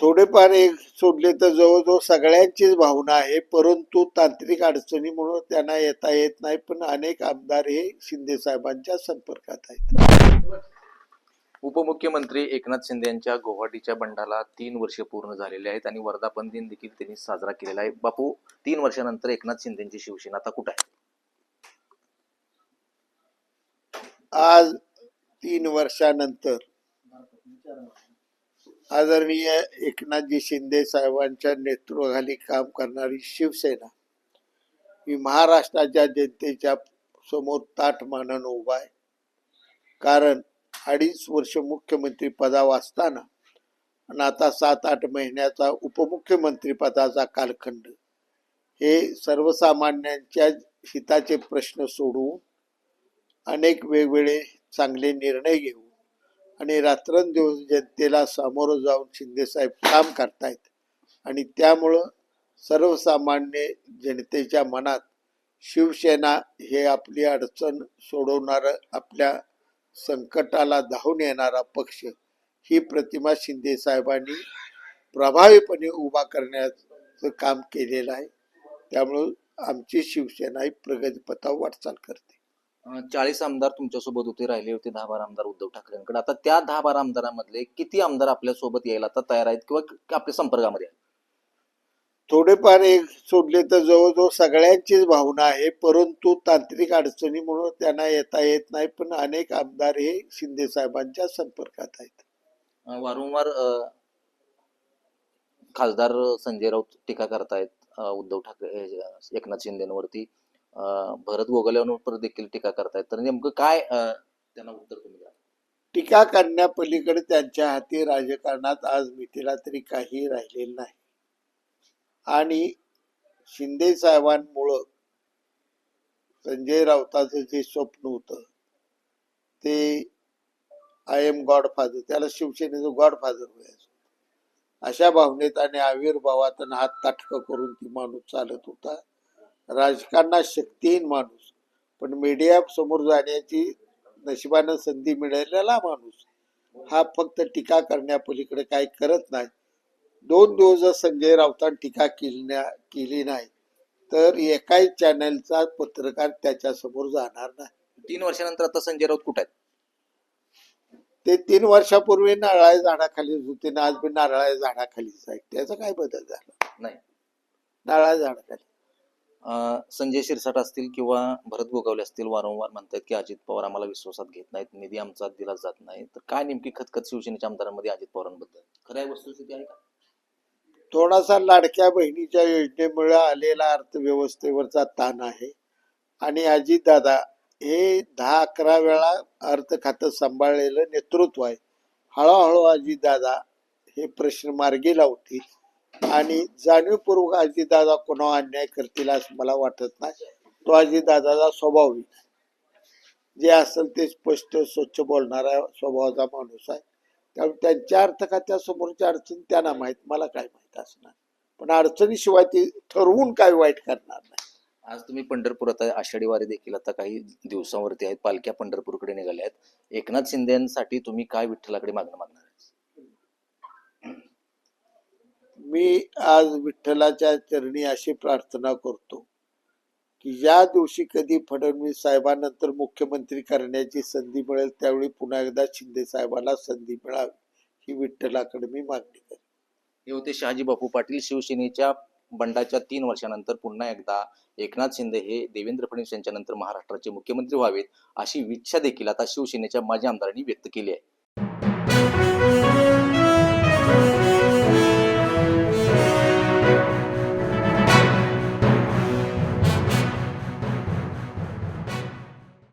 थोडेफार एक सोडले तर जवळजवळ सगळ्यांचीच भावना आहे परंतु तांत्रिक अडचणीमुळे त्यांना येता येत नाही पण अनेक आमदार हे शिंदे साहेबांच्या संपर्कात आहेत. उपमुख्यमंत्री एकनाथ शिंदे यांच्या गुवाहाटीच्या बंडाला तीन वर्ष पूर्ण झालेले आहेत आणि वर्धापन दिन देखील त्यांनी साजरा केलेला आहे. बापू तीन वर्षानंतर एकनाथ शिंदेची शिवसेना आता कुठे आहे? आज तीन वर्षानंतर आदरणीय एकनाथजी शिंदे साहेबांच्या नेतृत्वाखाली काम करणारी शिवसेना ही महाराष्ट्राच्या जनतेच्या समोर ताठ मानन उभा आहे. कारण अडीच वर्ष मुख्यमंत्री पदावर असताना आणि आता सात आठ महिन्याचा उपमुख्यमंत्री पदाचा कालखंड हे सर्वसामान्यांच्या हिताचे प्रश्न सोडवून अनेक वेगवेगळे चांगले निर्णय घेऊ आणि रात्रंदिवस जनतेला सामोरं जाऊन शिंदेसाहेब काम करतायत. आणि त्यामुळं सर्वसामान्य जनतेच्या मनात शिवसेना हे आपली अडचण सोडवणारं आपल्या संकटाला धावून येणारा पक्ष ही प्रतिमा शिंदे साहेबांनी प्रभावीपणे उभा करण्याचं काम केलेलं आहे. त्यामुळं आमची शिवसेना ही प्रगतीपथा वाटचाल करते. चाळीस आमदार तुमच्यासोबत होते राहिले होते दहा बारा आमदार उद्धव ठाकरेंकडे. आता त्या दहा बारा आमदारांमधले किती आमदार आपल्यासोबत यायला आता तयार आहेत किंवा आपल्या संपर्कामध्ये थोडेफार एक सोडले तर जवळजवळ सगळ्यांचीच भावना आहे परंतु तांत्रिक अडचणीमुळे त्यांना येता येत नाही पण अनेक आमदार हे शिंदे साहेबांच्या संपर्कात आहेत. वारंवार खासदार संजय राऊत टीका करतायत उद्धव ठाकरे एकनाथ शिंदेवरती. भरत गोगल्यावर देखील टीका करतायत. तर नेमकं काय त्यांना उत्तर तुम्ही द्या. टीका करण्यापलीकडे त्यांच्या हाती राजकारणात आज मिथिला तरी काही राहिलेलं नाही. आणि शिंदे साहेबांमुळं संजय राऊताचं जे स्वप्न होतं ते आय एम गॉडफादर त्याला शिवसेनेचं गॉडफादर व्हायचं अशा भावनेत आणि आविर्भावात हात ताटकं करून ती माणूस चालत होता. राजकारणात शक्तीहीन माणूस. पण मीडिया समोर जाण्याची नशिबानं संधी मिळालेला माणूस. हा फक्त टीका करण्यापलीकडे काही करत नाही. दोन दिवस जर संजय राऊतांनी टीका केली केली नाही तर एकाही चॅनलचा पत्रकार त्याच्यासमोर जाणार नाही. तीन वर्षानंतर आता संजय राऊत कुठे आहेत? ते तीन वर्षापूर्वी नारळाच्या झाडाखालीच होते. ना आज बी नारळाच्या झाडाखालीच आहे त्याचा काय बदल झाला? नाही. नारळाच्या झाडाखाली. संजय शिरसाट असतील किंवा भरत गोगावले असतील वारंवार म्हणतात की अजित पवार आम्हाला विश्वासात घेत नाहीत निधी आमचा दिला जात नाही. तर काय नेमकी खतखत शिवसेनेच्या आमदारांमध्ये अजित पवारांबद्दल? खऱ्या वस्तुस्थिती आहे का? थोडासा लाडक्या बहिणीच्या योजनेमुळे आलेला अर्थव्यवस्थेवरचा ताण आहे. आणि अजितदादा हे दहा अकरा वेळा अर्थ खातं सांभाळलेलं नेतृत्व आहे. हळूहळू अजितदादा हे प्रश्न मार्गी लावतील. आणि जाणीवपूर्वक आजीदादा कोणावर अन्याय करतील असं मला वाटत नाही. तो आजीदादाचा स्वभाव आहे. जे असेल ते स्पष्ट स्वच्छ बोलणारा स्वभावाचा माणूस आहे. त्यामुळे त्यांच्या अर्थ का त्या समोरच्या अडचण त्यांना माहीत मला काय माहीत असणार पण अडचणीशिवाय ती ठरवून काय वाईट करणार नाही. आज तुम्ही पंढरपुरात आहे आषाढी वारी देखील आता काही दिवसांवरती आहेत पालख्या पंढरपूरकडे निघाल्या आहेत. एकनाथ शिंदेसाठी तुम्ही काय विठ्ठलाकडे मागणं मागणार आहे मी आज विठ्ठलाच्या चरणी अशी प्रार्थना करतो की ज्या दिवशी कधी फडणवीस साहेबांनंतर मुख्यमंत्री करण्याची संधी मिळेल त्यावेळी पुन्हा एकदा शिंदे साहेबांना संधी मिळावी ही विठ्ठलाकडे मी मागणी करेन हे होते शहाजी बापू पाटील शिवसेनेच्या बंडाच्या तीन वर्षानंतर पुन्हा एकदा एकनाथ शिंदे हे देवेंद्र फडणवीस यांच्यानंतर महाराष्ट्राचे मुख्यमंत्री व्हावेत अशी इच्छा देखील आता शिवसेनेच्या माजी आमदारांनी व्यक्त केली आहे.